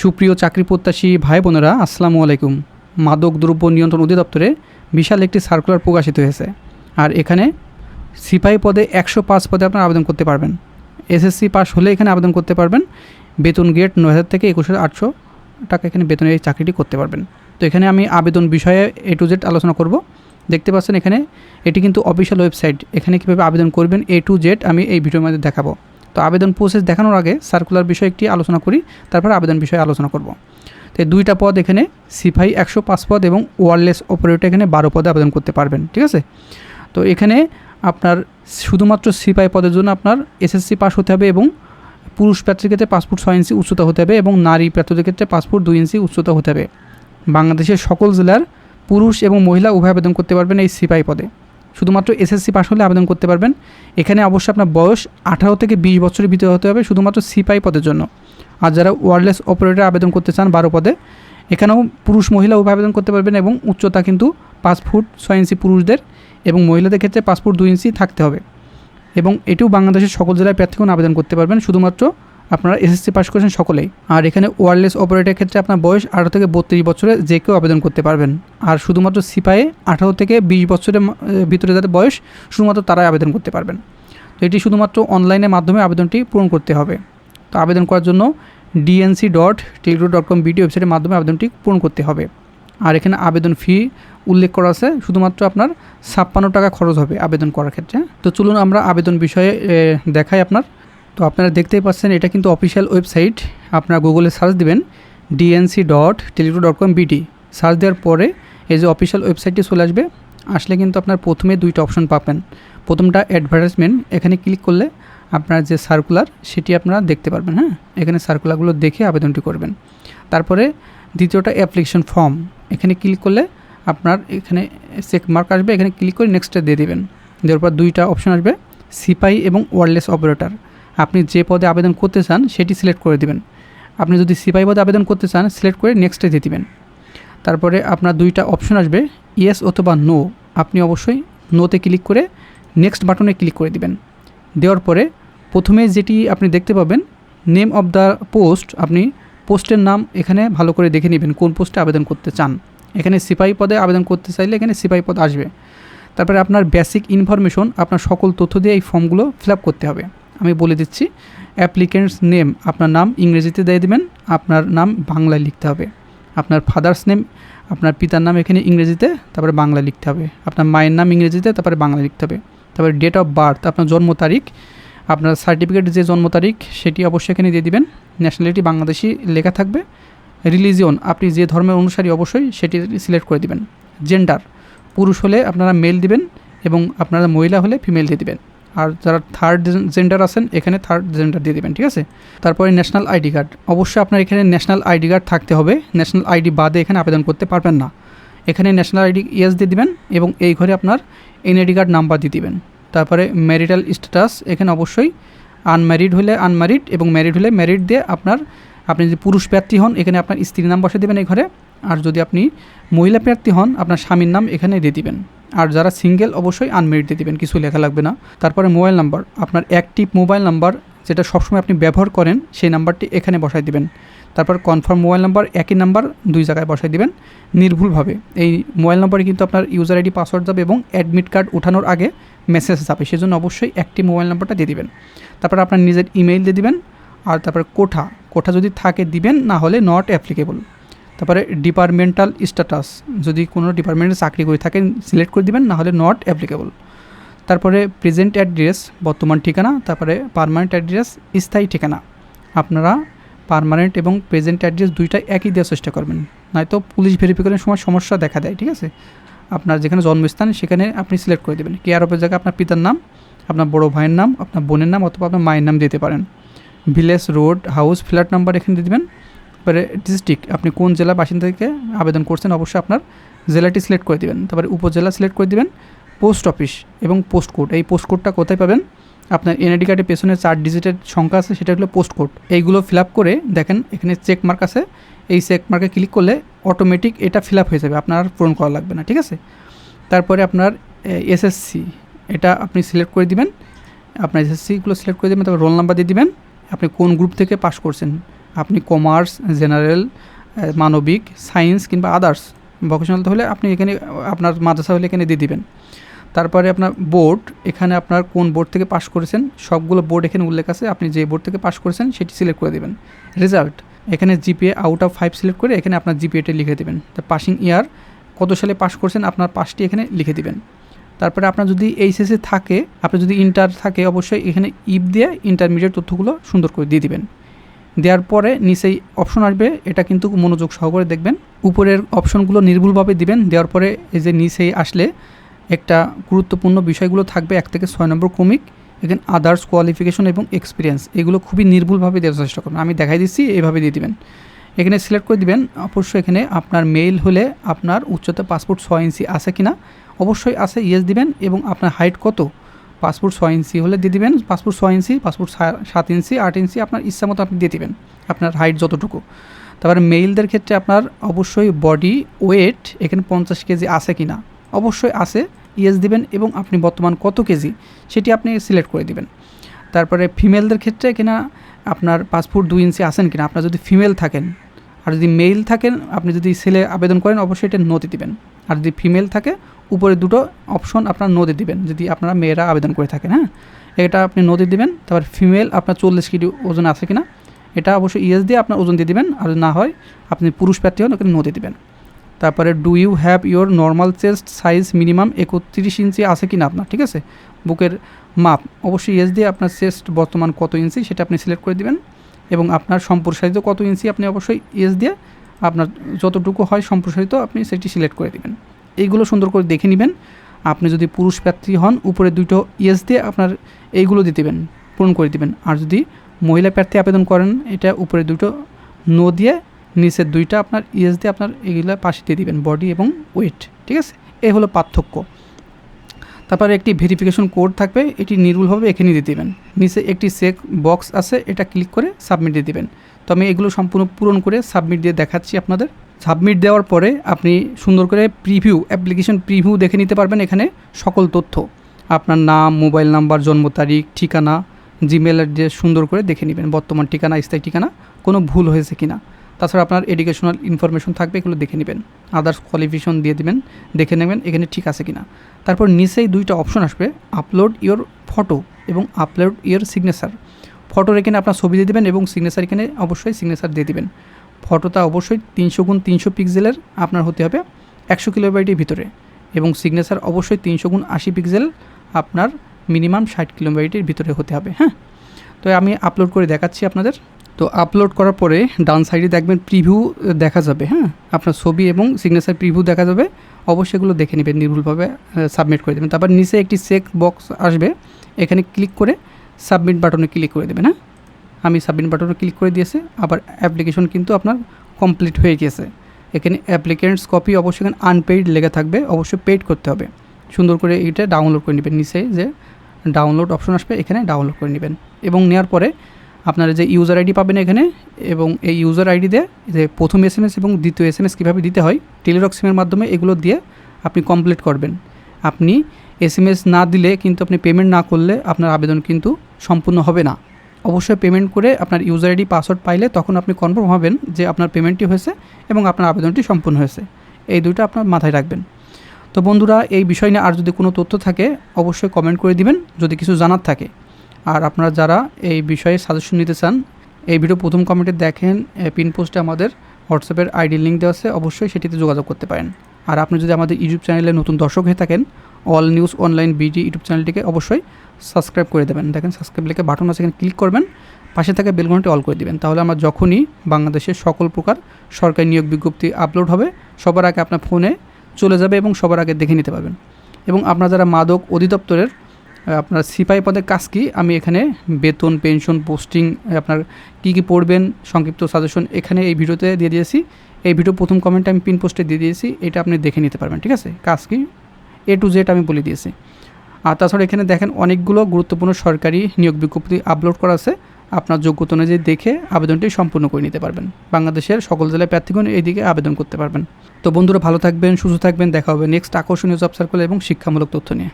সুপ্রিয় চাকরি প্রত্যাশী ভাই বোনেরা, আসসালামু আলাইকুম। মাদক দ্রব্য নিয়ন্ত্রণ অধিদপ্তরে বিশাল একটি সার্কুলার প্রকাশিত হয়েছে। আর এখানে সিপাহী পদে একশো পাঁচ পদে আপনারা আবেদন করতে পারবেন। এসএসসি পাস হলে এখানে আবেদন করতে পারবেন। বেতন গেট নয় হাজার থেকে একুশ হাজার আটশো টাকা এখানে বেতনের এই চাকরিটি করতে পারবেন। তো এখানে আমি আবেদন বিষয়ে এ টু জেড আলোচনা করব। দেখতে পাচ্ছেন এখানে এটি কিন্তু অফিসিয়াল ওয়েবসাইট এখানে কীভাবে আবেদন করবেন এ টু জেড আমি এই ভিডিওর মধ্যে দেখাবো। তো আবেদন প্রসেস দেখানোর আগে সার্কুলার বিষয়ে একটি আলোচনা করি, তারপর আবেদন বিষয়ে আলোচনা করব। তো দুইটা পদ এখানে সিপাহি একশো পাঁচ পদ এবং ওয়ারলেস অপারেটর এখানে বারো পদে আবেদন করতে পারবেন, ঠিক আছে? তো এখানে আপনার শুধুমাত্র সিপাহি পদের জন্য আপনার এসএসসি পাস হতে হবে এবং পুরুষ প্রার্থীর ক্ষেত্রে পাসপোর্ট ছয় ইঞ্চি উচ্চতা হতে হবে এবং নারী প্রার্থীদের ক্ষেত্রে পাসপোর্ট দুই ইঞ্চি উচ্চতা হতে হবে। বাংলাদেশের সকল জেলার পুরুষ এবং মহিলা উভয় আবেদন করতে পারবেন এই সিপাই পদে। শুধুমাত্র এসএসসি পাস হলে আবেদন করতে পারবেন। এখানে অবশ্যই আপনার বয়স আঠারো থেকে বিশ বছরের ভিতরে হতে হবে, শুধুমাত্র সিপাই পদের জন্য। আর যারা ওয়ারলেস অপারেটর আবেদন করতে চান বারো পদে, এখানেও পুরুষ মহিলা উভয় আবেদন করতে পারবেন এবং উচ্চতা কিন্তু পাঁচ ফুট ছয় ইঞ্চি পুরুষদের এবং মহিলাদের ক্ষেত্রে পাঁচ ফুট দুই ইঞ্চি থাকতে হবে। এবং এটিও বাংলাদেশের সকল জেলায় প্রার্থীগণ আবেদন করতে পারবেন, শুধুমাত্র আপনারা এসএসসি পাস করেছেন সকলেই। আর এখানে ওয়ারলেস অপারেটরের ক্ষেত্রে আপনার বয়স আঠারো থেকে বত্রিশ বছরে যে কেউ আবেদন করতে পারবেন। আর শুধুমাত্র সিপাহে আঠারো থেকে বিশ বছরের ভিতরে যাদের বয়স, শুধুমাত্র তারাই আবেদন করতে পারবেন। তো এটি শুধুমাত্র অনলাইনের মাধ্যমে আবেদনটি পূরণ করতে হবে। তো আবেদন করার জন্য ডিএনসি ডট টেলিগ্রো ডট কম বিডি ওয়েবসাইটের মাধ্যমে আবেদনটি পূরণ করতে হবে। আর এখানে আবেদন ফি উল্লেখ করা আছে, শুধুমাত্র আপনার ছাপ্পান্ন টাকা খরচ হবে আবেদন করার ক্ষেত্রে। তো চলুন আমরা আবেদন বিষয়ে দেখাই আপনার। তো আপনারা দেখতেই পাচ্ছেন, এটা কিন্তু অফিসিয়াল ওয়েবসাইট আপনারা গুগলে সার্চ দিবেন ডিএনসি ডট টেলিগ্রো ডট কম বিডি সার্চ দেওয়ার পরে এই যে অফিসিয়াল ওয়েবসাইটটি চলে আসবে, আসলে কিন্তু আপনার প্রথমে দুইটা অপশন পাবেন। প্রথমটা অ্যাডভার্টাইজমেন্ট এখানে ক্লিক করলে আপনার যে সার্কুলার সেটি আপনারা দেখতে পারবেন হ্যাঁ? এখানে সার্কুলারগুলো দেখে আবেদনটি করবেন। তারপরে দ্বিতীয়টা অ্যাপ্লিকেশন ফর্ম এখানে ক্লিক করলে আপনার এখানে চেক মার্ক আসবে, এখানে ক্লিক করে নেক্সটে দিয়ে দেবেন। দেওয়ার পর দুইটা অপশন আসবে, সিপাই এবং ওয়ারলেস অপারেটর আপনি যে পদে আবেদন করতে চান, সেটি সিলেক্ট করে দিবেন। আপনি যদি সিপাই পদে আবেদন করতে চান, সিলেক্ট করে নেক্সটে দিয়ে দিবেন। তারপরে আপনার দুইটা অপশন আসবে ইয়েস অথবা নো আপনি অবশ্যই নোতে ক্লিক করে নেক্সট বাটনে ক্লিক করে দিবেন। দেওয়ার পরে প্রথমে যেটি আপনি দেখতে পাবেন নেম অফ দ্য পোস্ট আপনি পোস্টের নাম এখানে ভালো করে দেখে নেবেন, কোন পোস্টে আবেদন করতে চান। এখানে সিপাহি পদে আবেদন করতে চাইলে এখানে সিপাহি পদ আসবে। তারপরে আপনার বেসিক ইনফরমেশন আপনার সকল তথ্য দিয়ে এই ফর্মগুলো ফিল করতে হবে। আমি বলে দিচ্ছি অ্যাপ্লিকেন্টস নেম আপনার নাম ইংরেজিতে দিয়ে দেবেন, আপনার নাম বাংলায় লিখতে হবে। আপনার ফাদার্স নেম আপনার পিতার নাম এখানে ইংরেজিতে, তারপরে বাংলা লিখতে হবে। আপনার মায়ের নাম ইংরেজিতে, তারপরে বাংলা লিখতে হবে। তারপরে ডেট অফ বার্থ আপনার জন্ম তারিখ, আপনার সার্টিফিকেট যে জন্ম তারিখ, সেটি অবশ্যই এখানে দিয়ে দিবেন। ন্যাশনালিটি বাংলাদেশি লেখা থাকবে। রিলিজিয়ন আপনি যে ধর্মের অনুসারী অবশ্যই সেটি সিলেক্ট করে দিবেন। জেন্ডার পুরুষ হলে আপনারা মেল দিবেন এবং আপনারা মহিলা হলে ফিমেল দিয়ে দিবেন। আর যারা থার্ড জেন্ডার আছেন, এখানে থার্ড জেন্ডার দিয়ে দেবেন, ঠিক আছে? তারপরে ন্যাশনাল আইডি কার্ড অবশ্যই আপনার এখানে ন্যাশনাল আইডি কার্ড থাকতে হবে। ন্যাশনাল আইডি বাদে এখানে আবেদন করতে পারবেন না। এখানে ন্যাশনাল আইডি ইয়েস দিয়ে দিবেন এবং এই ঘরে আপনার এনআইডি কার্ড নাম্বার দিয়ে দিবেন। তারপরে ম্যারিটাল স্ট্যাটাস এখানে অবশ্যই আনম্যারিড হলে আনম্যারিড এবং ম্যারিড হলে ম্যারিড দিয়ে আপনার, আপনি যদি পুরুষ প্রার্থী হন, এখানে আপনার স্ত্রীর নাম বসে দেবেন এই ঘরে। আর যদি আপনি মহিলা প্রার্থী হন, আপনার স্বামীর নাম এখানে দিয়ে দিবেন। আর যারা সিঙ্গেল অবশ্যই আনমেরিড দিয়ে দিবেন কিছু লেখা লাগবে না। তারপরে মোবাইল নাম্বার আপনার অ্যাক্টিভ মোবাইল নাম্বার যেটা সবসময় আপনি ব্যবহার করেন, সেই নাম্বারটি এখানে বসাই দিবেন। তারপর কনফার্ম মোবাইল নাম্বার একই নাম্বার দুই জায়গায় বসাই দিবেন, নির্ভুলভাবে। এই মোবাইল নাম্বারে কিন্তু আপনার ইউজার আইডি পাসওয়ার্ড যাবে এবং অ্যাডমিট কার্ড ওঠানোর আগে মেসেজ যাবে, সেজন্য অবশ্যই একটি মোবাইল নাম্বারটা দিয়ে দিবেন। তারপর আপনার নিজের ইমেইল দিয়ে দিবেন, আর তারপর কোঠা কোঠা যদি থাকে দিবেন, না হলে নট অ্যাপ্লিকেবল তারপরে ডিপার্টমেন্টাল স্ট্যাটাস যদি কোনো ডিপার্টমেন্টে চাকরি করে থাকেন সিলেক্ট করে দিবেন না হলে নট অ্যাপ্লিকেবল তারপরে প্রেজেন্ট অ্যাড্রেস বর্তমান ঠিকানা, তারপরে পারমানেন্ট অ্যাড্রেস স্থায়ী ঠিকানা। আপনারা পারমানেন্ট এবং প্রেজেন্ট অ্যাড্রেস দুইটাই একই দেওয়ার চেষ্টা করবেন। নয়তো পুলিশ ভেরিফিকেশনের সময় সমস্যা দেখা দেয়, ঠিক আছে? আপনার যেখানে জন্মস্থান, সেখানে আপনি সিলেক্ট করে দেবেন। কেয়ার অফের জায়গায় আপনার পিতার নাম, আপনার বড় ভাইয়ের নাম, আপনার বোনের নাম অথবা আপনার মায়ের নাম দিতে পারেন। Village road house flat number এখানে দিয়ে দেবেন। তারপরে ডিস্ট্রিক্ট আপনি কোন জেলা বাসিন্দা থেকে আবেদন করছেন অবশ্যই আপনার জেলাটি সিলেক্ট করে দিবেন। তারপরে উপজেলা সিলেক্ট করে দিবেন পোস্ট অফিস এবং পোস্ট কোড এই পোস্ট কোডটা কোথায় পাবেন? আপনার এনআইডি কার্ডের পেছনে চার ডিজিটের সংখ্যা আছে, সেটা হলো পোস্ট কোড এইগুলো ফিল আপ করে দেখেন, এখানে চেক মার্ক আছে। এই চেক মার্কে ক্লিক করলে অটোমেটিক এটা ফিল আপ হয়ে যাবে, আপনার পূরণ করা লাগবে না, ঠিক আছে? তারপরে আপনার এসএসসি এটা আপনি সিলেক্ট করে দিবেন। আপনার এসএসসিগুলো সিলেক্ট করে দেবেন, তারপর রোল নাম্বার দিয়ে দিবেন। আপনি কোন গ্রুপ থেকে পাস করছেন? আপনি কমার্স জেনারেল মানবিক সায়েন্স কিংবা আদার্স ভোকেশনাল হলে আপনি এখানে, আপনার মাদ্রাসা হলে এখানে দিয়ে দিবেন। তারপরে আপনার বোর্ড এখানে আপনার কোন বোর্ড থেকে পাশ করেছেন, সবগুলো বোর্ড এখানে উল্লেখ আছে, আপনি যে বোর্ড থেকে পাশ করেছেন সেটি সিলেক্ট করে দেবেন। রেজাল্ট এখানে GPA out of five select করে এখানে আপনার জিপিএটা লিখে দেবেন। তা পাসিং ইয়ার কত সালে পাস করছেন, আপনার পাসটি এখানে লিখে দিবেন। তারপরে আপনার যদি এইচএসে থাকে, আপনার যদি ইন্টার থাকে, অবশ্যই এখানে ইপ দিয়ে ইন্টারমিডিয়েট তথ্যগুলো সুন্দর করে দিয়ে দিবেন। দেওয়ার পরে নিচেই অপশন আসবে। এটা কিন্তু মনোযোগ সহকারে দেখবেন। উপরের অপশনগুলো নির্ভুলভাবে দিবেন। দেওয়ার পরে এই যে নিচেই আসলে একটা গুরুত্বপূর্ণ বিষয়গুলো থাকবে, এক থেকে ছয় নম্বর ক্রমিক এখানে আদার্স কোয়ালিফিকেশন এবং এক্সপিরিয়েন্স এগুলো খুবই নির্ভুলভাবে দেওয়ার চেষ্টা করবেন। আমি দেখাই দিচ্ছি এইভাবে দিয়ে দিবেন। এখানে সিলেক্ট করে দিবেন। অবশ্যই এখানে আপনার মেইল হলে আপনার উচ্চতা পাসপোর্ট ছয় ইঞ্চি আছে কি না অবশ্যই আছে ইয়েস দিবেন এবং আপনার হাইট কত? পাসপোর্ট ছয় ইঞ্চি হলে দিয়ে দিবেন, পাসপোর্ট ছয় ইঞ্চি, পাসপোর্ট সাত ইঞ্চি, আট ইঞ্চি আপনার ইচ্ছা মতো আপনি দিয়ে দিবেন, আপনার হাইট যতটুকু। তারপরে মেইলদের ক্ষেত্রে আপনার অবশ্যই বডি ওয়েট এখানে পঞ্চাশ কেজি আছে কি না অবশ্যই আছে ইয়েস দিবেন এবং আপনি বর্তমান কত কেজি? সেটি আপনি সিলেক্ট করে দিবেন। তারপরে ফিমেলদের ক্ষেত্রে কিনা আপনার পাসপোর্ট দুই ইঞ্চি আছেন কিনা? আপনার যদি ফিমেল থাকেন, আর যদি মেল থাকেন, আপনি যদি ছেলে আবেদন করেন, অবশ্যই এটা নদী দিবেন। আর যদি ফিমেল থাকে উপরে দুটো অপশন আপনার নদী দিবেন, যদি আপনারা মেয়েরা আবেদন করে থাকেন হ্যাঁ? এটা আপনি নদী দিবেন, তারপর ফিমেল আপনার চল্লিশ কেজি ওজন আছে কিনা, এটা অবশ্যই ইয়েস দিয়ে আপনার ওজন দিয়ে দিবেন, আর না হয়, আপনি পুরুষ প্রার্থী হন, ওখানে নদী দিবেন। তারপরে do you have your normal chest size minimum একত্রিশ ইঞ্চি আছে কি না আপনার, ঠিক আছে? বুকের মাপ, অবশ্যই ইয়েস দিয়ে আপনার চেস্ট বর্তমান কত ইঞ্চি, সেটা আপনি সিলেক্ট করে দিবেন, এবং আপনার সম্প্রসারিত কত ইঞ্চি, আপনি অবশ্যই ইয়েস দিয়ে আপনার যতটুকু হয় সম্প্রসারিত আপনি সেটি সিলেক্ট করে দিবেন। এইগুলো সুন্দর করে দেখে নেবেন। আপনি যদি পুরুষ প্রার্থী হন, উপরে দুটো ইয়েস দিয়ে আপনার এইগুলো দিয়ে দেবেন, পূরণ করে দিবেন। আর যদি মহিলা প্রার্থী আবেদন করেন, এটা উপরে দুটো নো দিয়ে নিচের দুইটা আপনার ইয়েস দিয়ে আপনার এগুলো পাশে দিয়ে দিবেন, বডি এবং ওয়েট, ঠিক আছে? এই হলো পার্থক্য। তারপরে একটি ভেরিফিকেশন কোড থাকবে, এটি নির্ভুলভাবে এখানে দিয়ে দেবেন। নিচে একটি চেক বক্স আছে, এটা ক্লিক করে সাবমিট দিয়ে দেবেন। তো আমি এগুলো সম্পূর্ণ পূরণ করে সাবমিট দিয়ে দেখাচ্ছি আপনাদের। সাবমিট দেওয়ার পরে আপনি সুন্দর করে প্রিভিউ, অ্যাপ্লিকেশন প্রিভিউ দেখে নিতে পারবেন এখানে সকল তথ্য। আপনার নাম, মোবাইল নাম্বার, জন্ম তারিখ, ঠিকানা জিমেল অ্যাড্রেস সুন্দর করে দেখে নেবেন। বর্তমান ঠিকানা, স্থায়ী ঠিকানা, কোনো ভুল হয়েছে কিনা। তাছাড়া আপনার এডুকেশনাল ইনফরমেশন থাকবে, এগুলো দেখে নেবেন। আদার্স কোয়ালিফিকেশন দিয়ে দেবেন, দেখে নেবেন এখানে ঠিক আছে কিনা। তারপর নিচেই দুইটা অপশন আসবে আপলোড ইওর ফটো এবং আপলোড ইওর সিগনেচার ফটোর এখানে আপনার ছবি দিয়ে দেবেন এবং সিগনেচার এখানে অবশ্যই সিগনেচার দিয়ে দেবেন। ফটোটা অবশ্যই তিনশো গুণ তিনশো পিক্সেলের আপনার হতে হবে একশো কিলোবাইটের ভিতরে এবং সিগনেচার অবশ্যই তিনশো গুণ আশি পিক্সেল আপনার মিনিমাম ষাট কিলোবাইটের ভিতরে হতে হবে হ্যাঁ? তো আমি আপলোড করে দেখাচ্ছি আপনাদের। তো আপলোড করার পরে ডান সাইডে দেখবেন প্রিভিউ দেখা যাবে হ্যাঁ? আপনার ছবি এবং সিগনেচার প্রিভিউ দেখা যাবে। অবশ্যই এগুলো দেখে নেবেন, নির্ভুলভাবে সাবমিট করে দেবেন। তারপর নিচে একটি চেক বক্স আসবে। এখানে ক্লিক করে সাবমিট বাটনে ক্লিক করে দেবেন হ্যাঁ? আমি সাবমিট বাটনে ক্লিক করে দিয়েছে, আবার অ্যাপ্লিকেশন কিন্তু আপনার কমপ্লিট হয়ে গিয়েছে। এখানে অ্যাপ্লিকেন্টস কপি অবশ্যই এখানে আনপেইড লেগে থাকবে, অবশ্যই পেইড করতে হবে। সুন্দর করে এটা ডাউনলোড করে নেবেন নিচে যে ডাউনলোড অপশন আসবে, এখানে ডাউনলোড করে নেবেন। এবং নেওয়ার পরে আপনারা যে ইউজার আইডি পাবেন এখানে, এবং এই ইউজার আইডি দিয়ে যে প্রথম এস এম এস এবং দ্বিতীয় এস এম এস কীভাবে দিতে হয় টেলিরক সিমের মাধ্যমে এগুলো দিয়ে আপনি কমপ্লিট করবেন। আপনি এস এম এস না দিলে কিন্তু আপনি পেমেন্ট না করলে আপনার আবেদন কিন্তু সম্পূর্ণ হবে না। অবশ্যই পেমেন্ট করে আপনার ইউজার আইডি পাসওয়ার্ড পাইলে তখন আপনি কনফার্ম হবেন যে আপনার পেমেন্টটি হয়েছে এবং আপনার আবেদনটি সম্পূর্ণ হয়েছে। এই দুইটা আপনার মাথায় রাখবেন। তো বন্ধুরা, এই বিষয় নিয়ে আর যদি কোনো তথ্য থাকে, অবশ্যই কমেন্ট করে দিবেন। যদি কিছু জানার থাকে, আর আপনারা যারা এই বিষয়ে সাজেশন নিতে চান, এই ভিডিও প্রথম কমেন্টে দেখেন পিন পোস্টে আমাদের হোয়াটসঅ্যাপের আইডি লিঙ্ক দেওয়া আছে, অবশ্যই সেটিতে যোগাযোগ করতে পারেন। আর আপনি যদি আমাদের ইউটিউব চ্যানেলে নতুন দর্শক হয়ে থাকেন all news online BD YouTube চ্যানেলটিকে অবশ্যই সাবস্ক্রাইব করে দেবেন। দেখেন সাবস্ক্রাইব লিখে বাটন আছে এখানে ক্লিক করবেন। পাশে থাকা বেলঘন্টি অল করে দিবেন। তাহলে আমার যখনই বাংলাদেশের সকল প্রকার সরকারি নিয়োগ বিজ্ঞপ্তি আপলোড হবে, সবার আগে আপনার ফোনে চলে যাবে এবং সবার আগে দেখে নিতে পারবেন। এবং আপনার যারা মাদক অধিদপ্তরের আপনার সিপাহি পদের কাজ কি, আমি এখানে বেতন পেনশন পোস্টিং আপনার কী কী পড়বেন, সংক্ষিপ্ত সাজেশন এখানে এই ভিডিওতে দিয়ে দিয়েছি। এই ভিডিও প্রথম কমেন্টে আমি পিন পোস্টে দিয়ে দিয়েছি, এটা আপনি দেখে নিতে পারবেন, ঠিক আছে? কাজ কি? এ টু জেড আমি বলে দিয়েছি। আর তাছাড়া এখানে দেখেন অনেকগুলো গুরুত্বপূর্ণ সরকারি নিয়োগ বিজ্ঞপ্তি আপলোড করা আছে। আপনার যোগ্যতা অনুযায়ী দেখে আবেদনটি সম্পূর্ণ করে নিতে পারবেন। বাংলাদেশের সকল জেলায় প্রার্থীগণ এইদিকে আবেদন করতে পারবেন। তো বন্ধুরা, ভালো থাকবেন, সুস্থ থাকবেন। দেখা হবে নেক্সট আকর্ষণীয় জব সার্কেল এবং শিক্ষামূলক তথ্য নিয়ে।